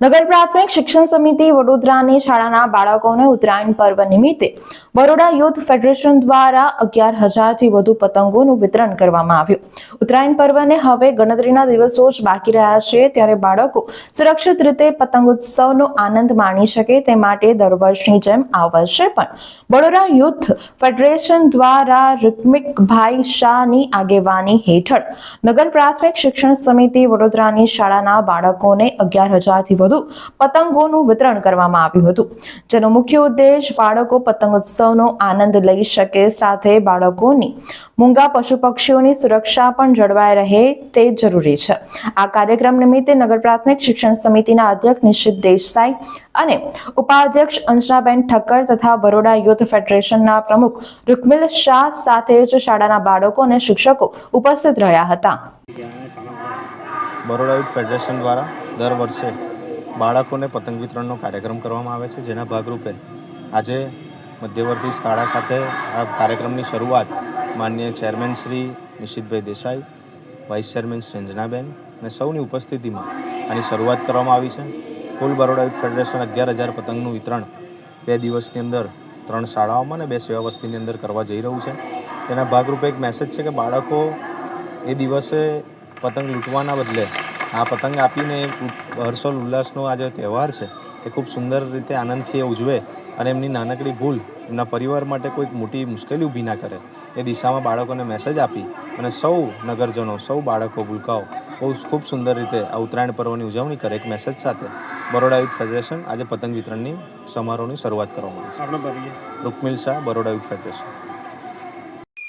નગર પ્રાથમિક શિક્ષણ સમિતિ વડોદરાની શાળાના બાળકોને ઉત્તરાયણ પર્વ નિમિત્તે બરોડા યુથ ફેડરેશન દ્વારા અગિયાર હજારથી વધુ પતંગોનું વિતરણ કરવામાં આવ્યું. ઉત્તરાયણ પર્વને હવે ગણતરીના દિવસો જ બાકી રહ્યા છે, ત્યારે બાળકો સુરક્ષિત રીતે પતંગોત્સવનો આનંદ માણી શકે તે માટે દર વર્ષની જેમ આ વર્ષે પણ બરોડા યુથ ફેડરેશન દ્વારા રિકમિકભાઈ શાહની આગેવાની હેઠળ નગર પ્રાથમિક શિક્ષણ સમિતિ વડોદરાની શાળાના બાળકોને અગિયાર હજારથી વધુ પતંગોનું વિતરણ કરવામાં આવ્યું હતું. જેનો મુખ્ય ઉદ્દેશ બાળકો પતંગોત્સવનો આનંદ લઈ શકે, સાથે બાળકોની મૂંગા પશુ પક્ષીઓની સુરક્ષા પણ જળવાઈ રહે તે જરૂરી છે. આ કાર્યક્રમ નિમિત્તે નગર પ્રાથમિક શિક્ષણ સમિતિના અધ્યક્ષ નિશ્ચિત દેસાઈ અને ઉપાધ્યક્ષ અંશનાબેન ઠક્કર તથા બરોડા યુથ ફેડરેશનના પ્રમુખ રૂકમિલ શાહ સાથે જ શાળાના બાળકો અને શિક્ષકો ઉપસ્થિત રહ્યા હતા. બરોડા યુથ ફેડરેશન દ્વારા દર વર્ષે બાળકોને પતંગ વિતરણનો કાર્યક્રમ કરવામાં આવે છે, જેના ભાગરૂપે આજે મધ્યવર્તી શાળા ખાતે આ કાર્યક્રમની શરૂઆત માન્ય chairman Shri Nishitbhai Desai, vice chairman Shri Anjanaben અને સૌની ઉપસ્થિતિમાં આની શરૂઆત કરવામાં આવી છે. કુલ બરોડા યુથ ફેડરેશન અગિયાર હજાર પતંગનું વિતરણ બે દિવસની અંદર ત્રણ શાળાઓમાં અને બે સેવા વસ્તીની અંદર કરવા જઈ રહ્યું છે. તેના ભાગરૂપે એક મેસેજ છે કે બાળકો એ દિવસે પતંગ લૂંટવાના બદલે આ પતંગ આપીને હર્ષોલ ઉલ્લાસનો આ જે તહેવાર છે એ ખૂબ સુંદર રીતે આનંદથી એ ઉજવે અને એમની નાનકડી ભૂલ એમના પરિવાર માટે કોઈક મોટી મુશ્કેલી ઊભી ના કરે. એ દિશામાં બાળકોને મેસેજ આપી અને સૌ નગરજનો સૌ બાળકો ભૂલકાઓ બહુ ખૂબ સુંદર રીતે આ ઉત્તરાયણ પર્વની ઉજવણી કરે એક મેસેજ સાથે. બરોડા યુથ ફેડરેશન આજે પતંગ વિતરણની સમારોહની શરૂઆત કરવામાં આવી છે. Rukmil Shah Baroda youth federation.